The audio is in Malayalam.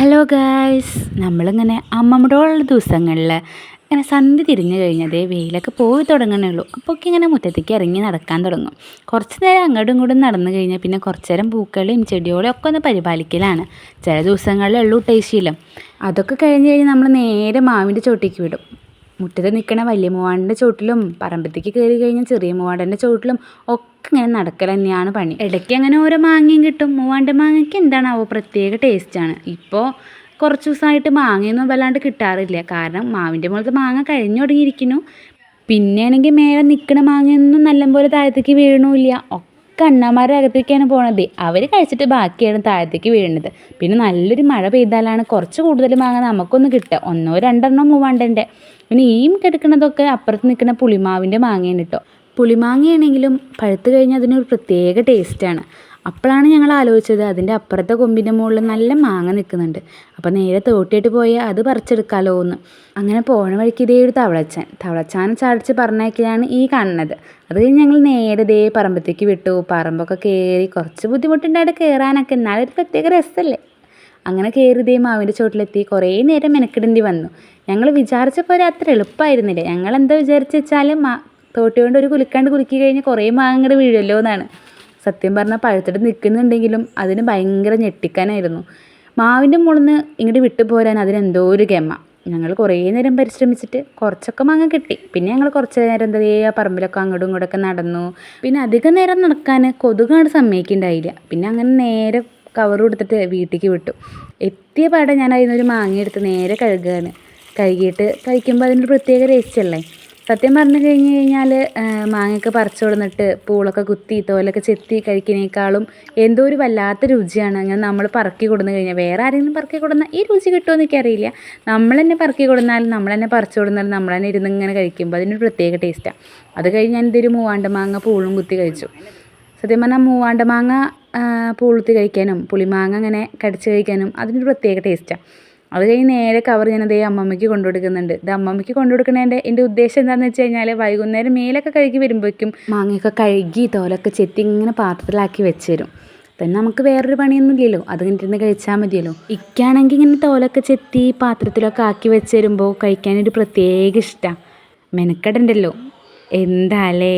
ഹലോ ഗായ്സ് നമ്മളിങ്ങനെ അമ്മമ്മയുടെ ഉള്ള ദിവസങ്ങളിൽ ഇങ്ങനെ സന്ധി തിരിഞ്ഞു കഴിഞ്ഞത് വെയിലൊക്കെ പോയി തുടങ്ങണേ ഉള്ളൂ അപ്പോൾ ഒക്കെ ഇങ്ങനെ മുറ്റത്തേക്ക് ഇറങ്ങി നടക്കാൻ തുടങ്ങും. കുറച്ച് നേരം അങ്ങോട്ടും ഇങ്ങോട്ടും നടന്നു കഴിഞ്ഞാൽ പിന്നെ കുറച്ച് നേരം പൂക്കളെയും ചെടികളെയും ഒക്കെ ഒന്ന് പരിപാലിക്കലാണ്. ചില ദിവസങ്ങളിലുള്ളൂ ഉള്ളൂ ശീലം അതൊക്കെ കഴിഞ്ഞ് കഴിഞ്ഞാൽ നമ്മൾ നേരെ മാവിന്റെ ചോട്ടിലേക്ക് വിടും. മുറ്റത്ത് നിൽക്കണ വലിയ മൂവാണ്ടിന്റെ ചോട്ടിലും പറമ്പത്തേക്ക് കയറി കഴിഞ്ഞാൽ ചെറിയ മൂവാണ്ടന്റെ ചോട്ടിലും ഒക്കെ ഇങ്ങനെ നടക്കൽ തന്നെയാണ് പണി. ഇടയ്ക്ക് അങ്ങനെ ഓരോ മാങ്ങയും കിട്ടും. മൂവാണ്ട മാങ്ങയ്ക്ക് എന്താണാവോ പ്രത്യേക ടേസ്റ്റാണ് ഇപ്പോൾ കുറച്ച് ദിവസമായിട്ട് മാങ്ങയൊന്നും വല്ലാണ്ട് കിട്ടാറില്ല. കാരണം മാവിന്റെ മുകളിലത്തെ മാങ്ങ കഴിഞ്ഞു തുടങ്ങിയിരിക്കുന്നു പിന്നെയാണെങ്കിൽ മേലെ നിൽക്കണ മാങ്ങയൊന്നും നല്ലപോലെ താഴത്തേക്ക് വീഴണമില്ല ഒക്കെ അണ്ണാമാരുടെ അകത്തേക്കാണ് പോണത്. അവർ കഴിച്ചിട്ട് ബാക്കിയാണ് താഴത്തേക്ക് വീഴുന്നത്. പിന്നെ നല്ലൊരു മഴ പെയ്താലാണ് കുറച്ച് കൂടുതൽ മാങ്ങ നമുക്കൊന്ന് കിട്ടുക. ഒന്നോ രണ്ടെണ്ണോ മൂവാണ്ടന്റെ പിന്നെ ഈ കിടക്കുന്നതൊക്കെ അപ്പുറത്ത് നിൽക്കുന്ന പുളിമാവിന്റെ മാങ്ങയാണ് കേട്ടോ പുളിമാങ്ങയാണെങ്കിലും പഴുത്ത് കഴിഞ്ഞാൽ അതിനൊരു പ്രത്യേക ടേസ്റ്റാണ് അപ്പോഴാണ് ഞങ്ങൾ ആലോചിച്ചത്. അതിന്റെ അപ്പുറത്തെ കൊമ്പിന്റെ മുകളിൽ നല്ല മാങ്ങ നിൽക്കുന്നുണ്ട്. അപ്പോൾ നേരെ തോട്ടിയിട്ട് പോയാൽ അത് പറിച്ചെടുക്കാമല്ലോ എന്ന്. അങ്ങനെ പോണ വഴിക്ക് ഇതേ ഒരു തവളച്ചൻ. തവളച്ചാനെ ചാടിച്ച് പറഞ്ഞേക്കാണ് ഈ കാണുന്നത്. അത് കഴിഞ്ഞ് ഞങ്ങൾ നേരെ ഇതേ പറമ്പത്തേക്ക് വിട്ടു. പറമ്പൊക്കെ കയറി കുറച്ച് ബുദ്ധിമുട്ടുണ്ടായിട്ട് കയറാനൊക്കെ എന്നാലും ഒരു പ്രത്യേക രസമല്ലേ അങ്ങനെ കയറി ഇതേ മാവിന്റെ ചോട്ടിലെത്തി. കുറേ നേരം മെനക്കിടേണ്ടി വന്നു. ഞങ്ങൾ വിചാരിച്ച പോലെ അത്ര എളുപ്പമായിരുന്നില്ല. ഞങ്ങൾ എന്താ വിചാരിച്ചു വെച്ചാൽ മാ തോട്ടി കൊണ്ട് ഒരു കുലിക്കാണ്ട് കുലുക്കി കഴിഞ്ഞ് കുറേ മാങ്ങ വീഴല്ലോ എന്നാണ് സത്യം പറഞ്ഞാൽ പഴുത്തിട്ട് നിൽക്കുന്നുണ്ടെങ്കിലും അതിന് ഭയങ്കര ഞെട്ടിക്കാനായിരുന്നു. മാവിന്റെ മുകളിൽ നിന്ന് ഇങ്ങോട്ട് വിട്ടു പോരാൻ അതിനെന്തോ ഒരു ഗമ. ഞങ്ങൾ കുറേ നേരം പരിശ്രമിച്ചിട്ട് കുറച്ചൊക്കെ മാങ്ങ കിട്ടി. പിന്നെ ഞങ്ങൾ കുറച്ച് നേരം എന്താ ചെയ്യുക പറമ്പിലൊക്കെ അങ്ങോട്ടും ഇങ്ങോട്ടൊക്കെ നടന്നു. പിന്നെ അധികം നേരം നടക്കാൻ കൊതുകാണ് സമ്മതിക്കുന്നുണ്ടായില്ല പിന്നെ അങ്ങനെ നേരെ കവർ കൊടുത്തിട്ട് വീട്ടിലേക്ക് വിട്ടു. എത്തിയ പാടെ ഞാൻ അതിൽ നിന്നൊരു മാങ്ങ എടുത്ത് നേരെ കഴുകുകയാണ് കഴുകിയിട്ട് കഴിക്കുമ്പോൾ അതിനൊരു പ്രത്യേക ടേസ്റ്റ് അല്ലേ? സത്യം പറഞ്ഞു കഴിഞ്ഞ് കഴിഞ്ഞാൽ മാങ്ങയൊക്കെ പറിച്ചു കൊടുന്നിട്ട് പൂളൊക്കെ കുത്തി തോലൊക്കെ ചെത്തി കഴിക്കുന്നതിനേക്കാളും എന്തോ ഒരു വല്ലാത്ത രുചിയാണ്. അങ്ങനെ നമ്മൾ പറക്കി കൊടുന്നു കഴിഞ്ഞാൽ വേറെ ആരെങ്കിലും പറക്കി കൊടുന്നാൽ ഈ രുചി കിട്ടുമോ എന്ന് എനിക്കറിയില്ല. നമ്മൾ തന്നെ പറക്കി കൊടുന്നാലും നമ്മൾ തന്നെ പറിച്ചു കൊടുന്നാലും നമ്മൾ തന്നെ ഇരുന്ന് ഇങ്ങനെ കഴിക്കുമ്പോൾ അതിനൊരു പ്രത്യേക ടേസ്റ്റാണ് അത് കഴിഞ്ഞ് ഞാൻ ഇതൊരു മൂവാണ്ട മാങ്ങ പൂളും കുത്തി കഴിച്ചു. സത്യം പറഞ്ഞാൽ മൂവാണ്ട മാങ്ങ പൂളുത്തി കഴിക്കാനും പുളിമാങ്ങ അങ്ങനെ കടിച്ച് കഴിക്കാനും അതിനൊരു പ്രത്യേക ടേസ്റ്റാണ് അത് കഴിഞ്ഞ് നേരെ കവർ ഞാനതേ അമ്മമ്മയ്ക്ക് കൊണ്ടു കൊടുക്കുന്നുണ്ട്. ഇത് അമ്മമ്മയ്ക്ക് കൊണ്ടു കൊടുക്കുന്നതിന്റെ എന്റെ ഉദ്ദേശം എന്താണെന്ന് വെച്ച് കഴിഞ്ഞാൽ വൈകുന്നേരം മേലൊക്കെ കഴുകി വരുമ്പോഴേക്കും മാങ്ങയൊക്കെ കഴുകി തോലൊക്കെ ചെത്തി ഇങ്ങനെ പാത്രത്തിലാക്കി വെച്ച് തരും പിന്നെ നമുക്ക് വേറൊരു പണിയൊന്നും ഇല്ലല്ലോ അത് കഴിഞ്ഞിരുന്ന് കഴിച്ചാൽ മതിയല്ലോ. ഇക്കാണെങ്കിൽ ഇങ്ങനെ തോലൊക്കെ ചെത്തി പാത്രത്തിലൊക്കെ ആക്കി വെച്ച് തരുമ്പോൾ കഴിക്കാനൊരു പ്രത്യേക ഇഷ്ടമാണ് മെനക്കെടണ്ടല്ലോ. എന്താ അല്ലേ?